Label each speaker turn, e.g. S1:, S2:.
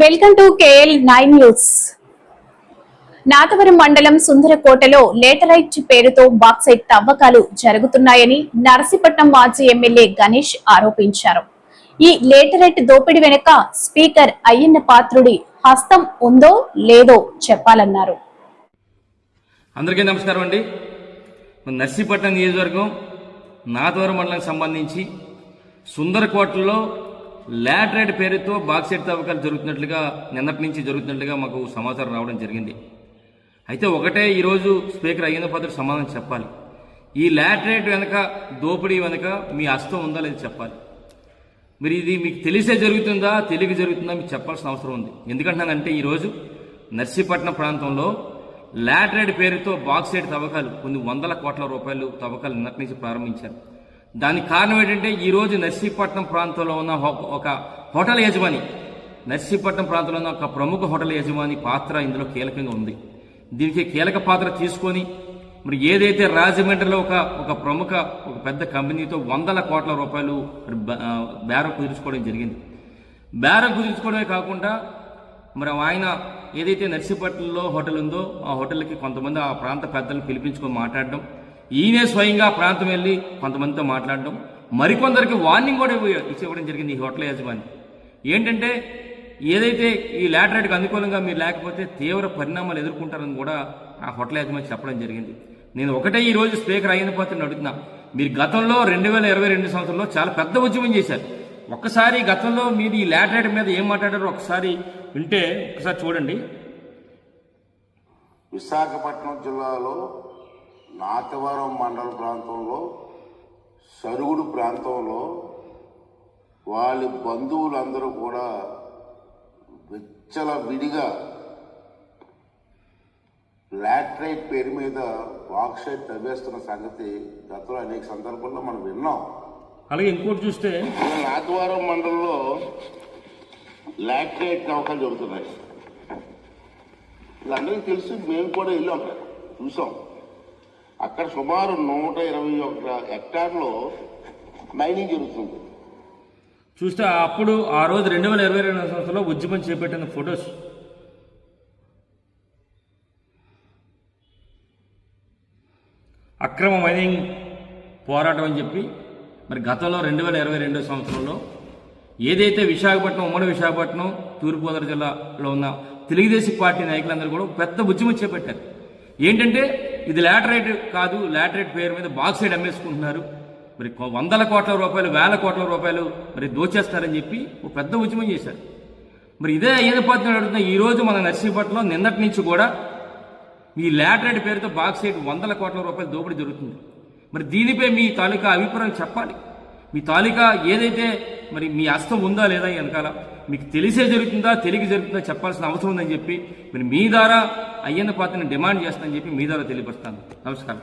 S1: Welcome to KL nine news. Nathavaram మండలం సుందరకోటలో laterite పేరుతో బాక్సైట్ తవ్వకాలు జరుగుతున్నాయని నరసీపట్నం మాజీ ఎమ్మెల్యే గణేష్ ఆరోపించారు. ఈ లేటరైట్ దోపిడీ వెనుక స్పీకర్ అయ్యన్న పాత్రుడి హస్తం ఉందో లేదో చెప్పాలన్నారు.
S2: అందరికీ నమస్కారం అండి. నర్సీపట్నం నియోజకవర్గం నాతవరం మండలానికి సంబంధించి సుందరకోటలో లాటరైట్ పేరుతో బాక్సైట్ తవ్వకాలు జరుగుతున్నట్లుగా నిన్నటి నుంచి జరుగుతున్నట్లుగా మాకు సమాచారం రావడం జరిగింది. అయితే ఒకటే ఈరోజు స్పీకర్ అయ్యేంద్ర పాత్రుడు సమాధానం చెప్పాలి. ఈ లాటరైట్ వెనక దోపిడీ వెనక మీ హస్తం ఉందా లేదా చెప్పాలి. మరి ఇది మీకు తెలిసే జరుగుతుందా తెలియక జరుగుతుందా మీకు చెప్పాల్సిన అవసరం ఉంది. ఎందుకంటున్నానంటే ఈరోజు నర్సీపట్నం ప్రాంతంలో లాటరేట్ పేరుతో బాక్సైట్ తవ్వకాలు కొన్ని వందల కోట్ల రూపాయలు తవ్వకాలు నిన్నటి నుంచి ప్రారంభించారు. దానికి కారణం ఏంటంటే ఈరోజు నర్సీపట్నం ప్రాంతంలో ఉన్న ఒక- హోటల్ యజమాని నర్సీపట్నం ప్రాంతంలో ఉన్న ఒక ప్రముఖ హోటల్ యజమాని పాత్ర ఇందులో కీలకంగా ఉంది. దీనికి కీలక పాత్ర తీసుకొని మరి ఏదైతే రాజమండ్రిలో ఒక ఒక ప్రముఖ ఒక పెద్ద కంపెనీతో వందల కోట్ల రూపాయలు మరి బేరం కుదుర్చుకోవడం జరిగింది. బేరం కుదుర్చుకోవడమే కాకుండా మరి ఆయన ఏదైతే నర్సీపట్నంలో హోటల్ ఉందో ఆ హోటల్కి కొంతమంది ఆ ప్రాంత పెద్దలను పిలిపించుకొని మాట్లాడడం ఈయనే స్వయంగా ప్రాంతం వెళ్ళి కొంతమందితో మాట్లాడడం మరికొందరికి వార్నింగ్ కూడా ఇవ్వ- జరిగింది ఈ హోటల్ యజమాని. ఏంటంటే ఏదైతే ఈ లాటరేట్కి అనుకూలంగా మీరు లేకపోతే తీవ్ర పరిణామాలు ఎదుర్కొంటారని కూడా ఆ హోటల్ యజమాని చెప్పడం జరిగింది. నేను ఒకటే ఈ రోజు స్పీకర్ అయిన పాత్రని అడుగుతున్నా. మీరు గతంలో రెండు వేల ఇరవై రెండు సంవత్సరంలో చాలా పెద్ద ఉద్యమం చేశారు. ఒక్కసారి గతంలో మీరు ఈ లాటరేట్ మీద ఏం మాట్లాడారో ఒకసారి వింటే ఒకసారి చూడండి.
S3: విశాఖపట్నం జిల్లాలో నాతవరం మండల ప్రాంతంలో సరుగుడు ప్రాంతంలో వాళ్ళ బంధువులందరూ కూడా విచ్చల విడిగా లాట్రైట్ పేరు మీద బాక్సైట్ తవ్వేస్తున్న సంగతి గతంలో అనేక సందర్భాల్లో మనం విన్నాం.
S2: అలాగే ఇంకోటి చూస్తే
S3: నాతవరం మండలంలో లాట్రైట్ తవ్వకాలు జరుగుతున్నాయి. వీళ్ళందరికీ తెలుసు మేము కూడా వెళ్ళాం చూసాం. అక్కడ సుమారు నూట ఇరవై ఒక హెక్టార్లో మైనింగ్ జరుగుతుంది.
S2: చూస్తే అప్పుడు ఆ రోజు రెండు వేల ఇరవై రెండు సంవత్సరంలో ఉద్యమం చేపట్టిన ఫొటోస్. అక్రమ మైనింగ్ పోరాటం అని చెప్పి మరి గతంలో రెండు వేల ఇరవై రెండో సంవత్సరంలో ఏదైతే విశాఖపట్నం ఉమ్మడి విశాఖపట్నం తూర్పుగోదావరి జిల్లాలో ఉన్న తెలుగుదేశం పార్టీ నాయకులందరూ కూడా పెద్ద ఉద్యమం చేపట్టారు. ఏంటంటే ఇది లాటరైట్ కాదు లాటరైట్ పేరు మీద బాక్సైడ్ అమ్మేసుకుంటున్నారు. మరి వందల కోట్ల రూపాయలు వేల కోట్ల రూపాయలు మరి దోచేస్తారని చెప్పి ఒక పెద్ద ఉద్యమం చేశారు. మరి ఇదే అయ్యన పాత్ర అడుగుతున్న ఈరోజు మన నర్సీపట్నంలో నిన్నటి నుంచి కూడా మీ లాటరైట్ పేరుతో బాక్సైడ్ వందల కోట్ల రూపాయలు దోపిడీ జరుగుతుంది. మరి దీనిపై మీ తాలూకా అభిప్రాయం చెప్పాలి. మీ తాలిక ఏదైతే మరి మీ అస్తం ఉందా లేదా వెనకాల మీకు తెలిసే జరుగుతుందా తెలియక జరుగుతుందా చెప్పాల్సిన అవసరం ఉందని చెప్పి మరి మీ ద్వారా అయ్యన్న పాత్రని డిమాండ్ చేస్తానని చెప్పి మీ ద్వారా తెలియపరుస్తాను. నమస్కారం.